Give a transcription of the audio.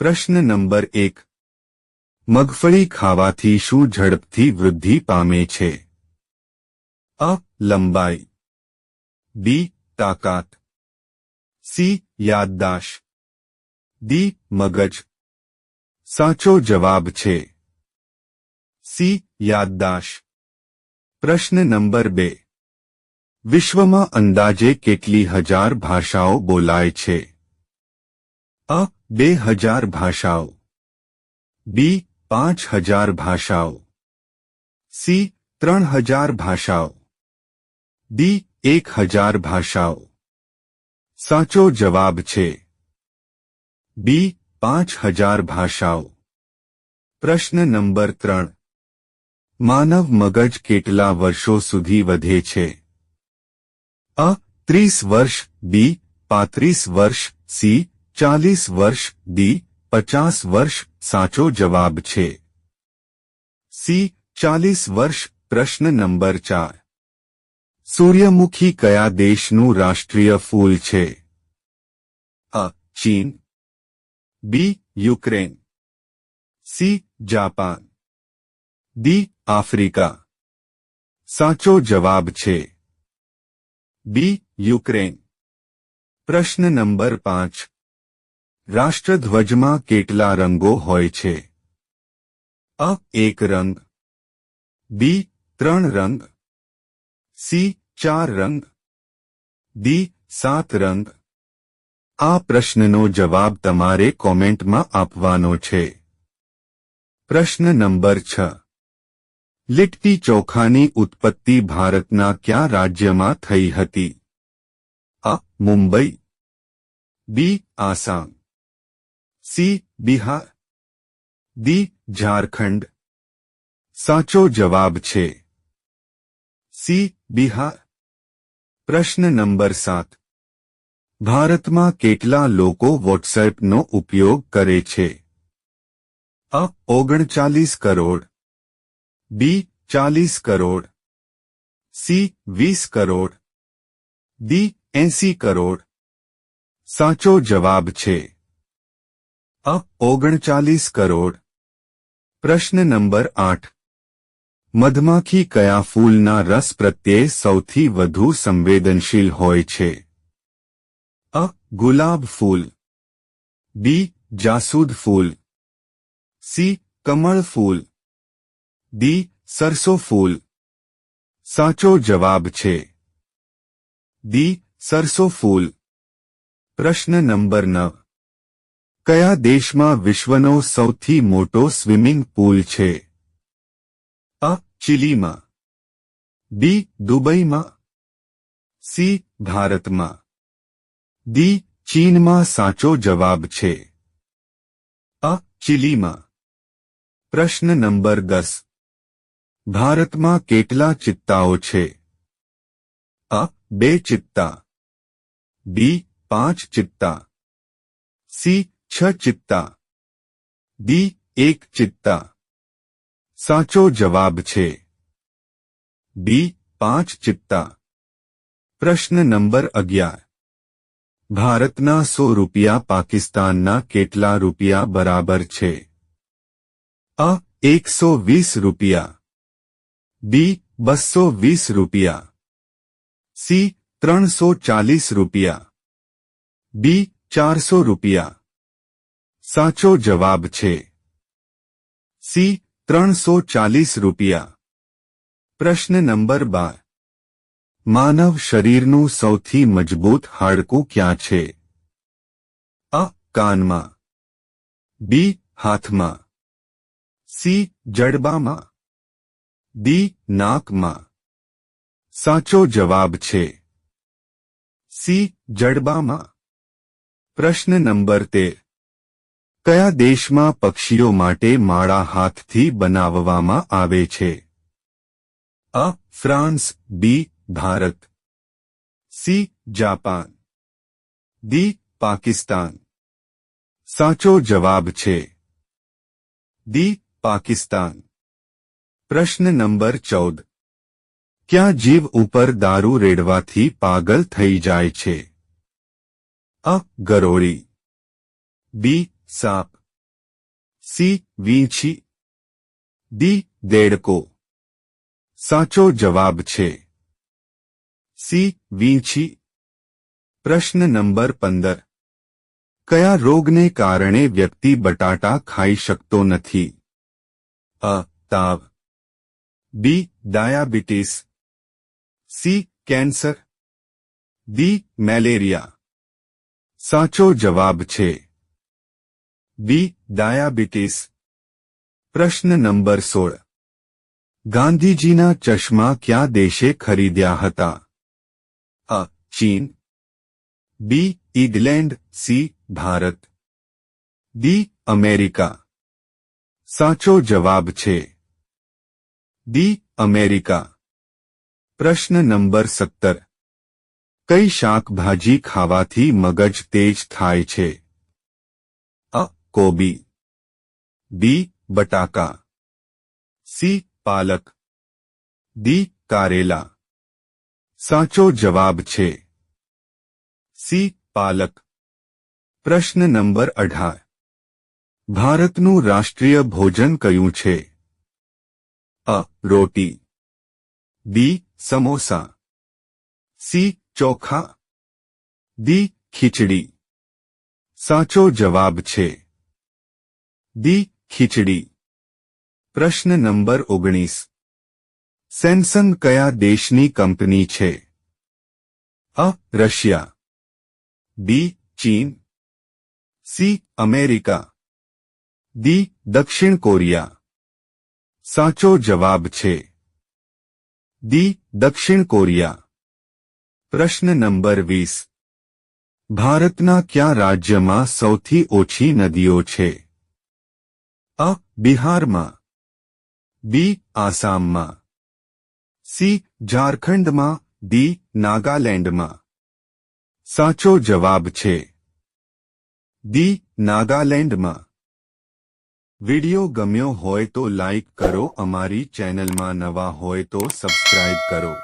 પ્રશ્ન નંબર એક મગફળી ખાવાથી શું ઝડપથી વૃદ્ધિ પામે છે અ લંબાઈ બી તાકાત સી યાદદાશ ડી મગજ સાચો જવાબ છે સી યાદદાશ પ્રશ્ન નંબર બે વિશ્વમાં અંદાજે કેટલી હજાર ભાષાઓ બોલાય છે અ બે હજાર ભાષાઓ બી પાંચ હજાર ભાષાઓ સી ત્રણ હજાર ભાષાઓ ડી એક હજાર ભાષાઓ સાચો જવાબ છે બી પાંચ હજાર ભાષાઓ પ્રશ્ન નંબર ત્રણ માનવ મગજ કેટલા વર્ષો સુધી વધે છે અ ત્રીસ વર્ષ બી પાંત્રીસ વર્ષ સી ચાલીસ વર્ષ ડી પચાસ વર્ષ સાચો જવાબ છે સી ચાલીસ વર્ષ પ્રશ્ન નંબર ચાર સૂર્યમુખી કયા દેશનું રાષ્ટ્રીય ફૂલ છે અ ચીન B Ukraine C Japan D Africa સાચો જવાબ છે બી યુક્રેન પ્રશ્ન નંબર પાંચ રાષ્ટ્રધ્વજમાં કેટલા રંગો હોય છે? અ, એક રંગ. બી, ત્રણ રંગ. સી, ચાર રંગ. ડી, સાત રંગ. આ પ્રશ્નનો જવાબ તમારે કોમેન્ટમાં આપવાનો છે. પ્રશ્ન નંબર છ. લિટ્ટી ચોખાની ઉત્પત્તિ ભારતના કયા રાજ્યમાં થઈ હતી? A, Mumbai. B, Assam. C Bihar D Jharkhand સાચો જવાબ છે સી બિહાર પ્રશ્ન નંબર સાત ભારતમાં કેટલા લોકો વોટ્સએપનો ઉપયોગ કરે છે અ ઓગણચાલીસ કરોડ બી ચાલીસ કરોડ સી વીસ કરોડ ડી એસી કરોડ સાચો જવાબ છે અ, ઓગણચાલીસ કરોડ. પ્રશ્ન નંબર આઠ. મધમાખી કયા ફૂલના રસ પ્રત્યે સૌથી વધુ સંવેદનશીલ હોય છે? અ, ગુલાબ ફૂલ. બી, જાસૂદ ફૂલ. સી, કમળ ફૂલ. ડી, સરસો ફૂલ. સાચો જવાબ છે. દી સરસો ફૂલ. પ્રશ્ન નંબર નવ. કયા દેશમાં વિશ્વનો સૌથી મોટો સ્વિમિંગ પુલ છે અ ચિલીમાં બી દુબઈમાં સી ભારતમાં ડી ચીનમાં સાચો જવાબ છે અ ચિલીમાં પ્રશ્ન નંબર દસ ભારતમાં કેટલા ચિત્તાઓ છે અ બે ચિત્તા બી પાંચ ચિત્તા સી છ ચિત્તા ડી એક ચિત્તા સાચો જવાબ છે બી પાંચ ચિત્તા પ્રશ્ન નંબર અગિયાર ભારતના સો રૂપિયા પાકિસ્તાનના કેટલા રૂપિયા બરાબર છે અ એકસો વીસ રૂપિયા બી બસો વીસ રૂપિયા સી ત્રણસો ચાલીસ રૂપિયા બી ચારસો રૂપિયા સાચો જવાબ છે. સી, ત્રણસો ચાલીસ રૂપિયા. પ્રશ્ન નંબર બાર. માનવ શરીરનું સૌથી મજબૂત હાડકું ક્યાં છે? અ, કાનમાં. બી, હાથમાં. સી, જડબામાં. ડી, નાકમાં. સાચો જવાબ છે. સી, જડબામાં. પ્રશ્ન નંબર તેર. કયા દેશમાં પક્ષીઓ માટે માળા હાથથી બનાવવામાં આવે છે? અ, France, B, Bharat. C, Japan. D Pakistan. સાચો જવાબ છે. દી પાકિસ્તાન. પ્રશ્ન નંબર ચૌદ. ક્યાં જીવ ઉપર દારૂ રેડવાથી પાગલ થઈ જાય છે? અ, ગરોળી. બી સાપ સી વીંછી ડી દેડકો સાચો જવાબ છે સી વીંછી પ્રશ્ન નંબર પંદર કયા રોગને કારણે વ્યક્તિ બટાટા ખાઈ શકતો નથી અ તાવ B diabetes C cancer D malaria સાચો જવાબ છે બી ડાયાબિટીસ પ્રશ્ન નંબર સોળ ગાંધીજીના ચશ્મા ક્યાં દેશે ખરીદ્યા હતા અ ચીન B England C Bharat D America સાચો જવાબ છે ડી અમેરિકા પ્રશ્ન નંબર સત્તર કઈ શાકભાજી ખાવાથી મગજ તેજ થાય છે અ કોબી બી બટાકા સી પાલક ડી કારેલા સાચો જવાબ છે સી પાલક પ્રશ્ન નંબર અઢાર ભારતનું રાષ્ટ્રીય ભોજન કયું છે અ રોટી બી સમોસા સી ચોખા ડી ખીચડી સાચો જવાબ છે ડી ખીચડી પ્રશ્ન નંબર ઓગણીસ સેમસંગ કયા દેશની કંપની છે અ રશિયા બી ચીન સી અમેરિકા ડી દક્ષિણ કોરિયા સાચો જવાબ છે ડી દક્ષિણ કોરિયા પ્રશ્ન નંબર વીસ ભારતના કયા રાજ્યમાં સૌથી ઓછી નદીઓ છે અ, બિહારમાં. બી, આસામમાં. સી, ઝારખંડમાં. ડી, નાગાલેન્ડમાં. સાચો જવાબ છે. ડી, નાગાલેન્ડમાં. વિડિયો ગમ્યો હોય તો લાઈક કરો, અમારી ચેનલમાં નવા હોય તો સબસ્ક્રાઇબ કરો.